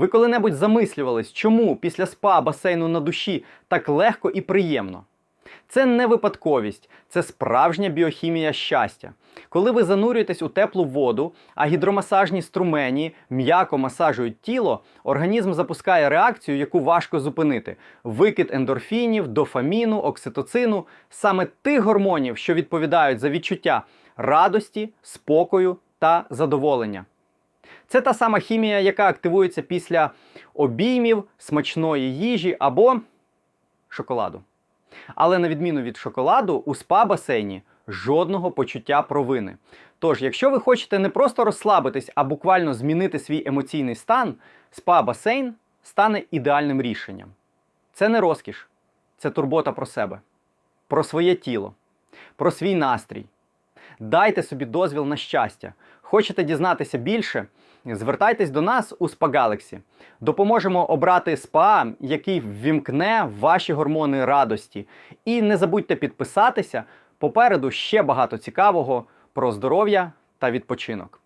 Ви коли-небудь замислювались, чому після спа басейну на душі так легко і приємно? Це не випадковість, це справжня біохімія щастя. Коли ви занурюєтесь у теплу воду, а гідромасажні струмені м'яко масажують тіло, організм запускає реакцію, яку важко зупинити: викид ендорфінів, дофаміну, окситоцину, саме тих гормонів, що відповідають за відчуття радості, спокою та задоволення. Це та сама хімія, яка активується після обіймів, смачної їжі або шоколаду. Але на відміну від шоколаду, у спа-басейні жодного почуття провини. Тож, якщо ви хочете не просто розслабитись, а буквально змінити свій емоційний стан, спа-басейн стане ідеальним рішенням. Це не розкіш, це турбота про себе, про своє тіло, про свій настрій. Дайте собі дозвіл на щастя. Хочете дізнатися більше? Звертайтесь до нас у СПА Galaxy. Допоможемо обрати спа, який ввімкне ваші гормони радості. І не забудьте підписатися. Попереду ще багато цікавого про здоров'я та відпочинок.